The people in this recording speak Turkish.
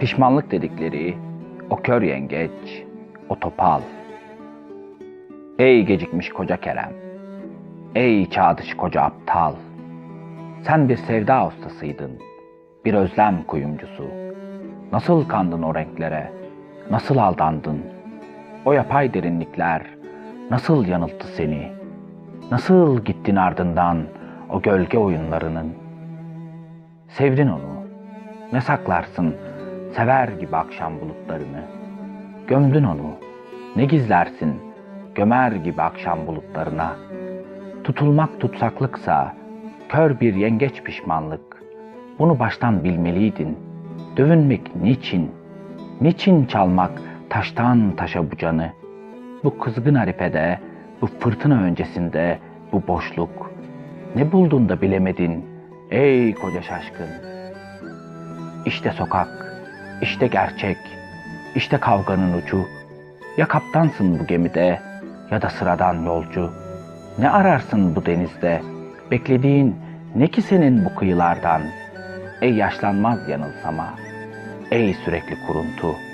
Pişmanlık dedikleri o kör yengeç, o topal. Ey gecikmiş koca Kerem, ey çağ koca aptal. Sen bir sevda ustasıydın, bir özlem kuyumcusu. Nasıl kandın o renklere, nasıl aldandın? O yapay derinlikler nasıl yanılttı seni? Nasıl gittin ardından o gölge oyunlarının? Sevdin onu, ne saklarsın sever gibi akşam bulutlarını? Gömdün onu, ne gizlersin gömer gibi akşam bulutlarına? Tutulmak tutsaklıksa, kör bir yengeç pişmanlık. Bunu baştan bilmeliydin. Dövünmek niçin? Niçin çalmak taştan taşa bu canı? Bu kızgın haripede, bu fırtına öncesinde, bu boşluk. Ne buldun da bilemedin ey koca şaşkın? İşte sokak, işte gerçek, işte kavganın ucu. Ya kaptansın bu gemide ya da sıradan yolcu. Ne ararsın bu denizde? Beklediğin ne ki senin bu kıyılardan? Ey yaşlanmaz yanılsama, ey sürekli kuruntu.''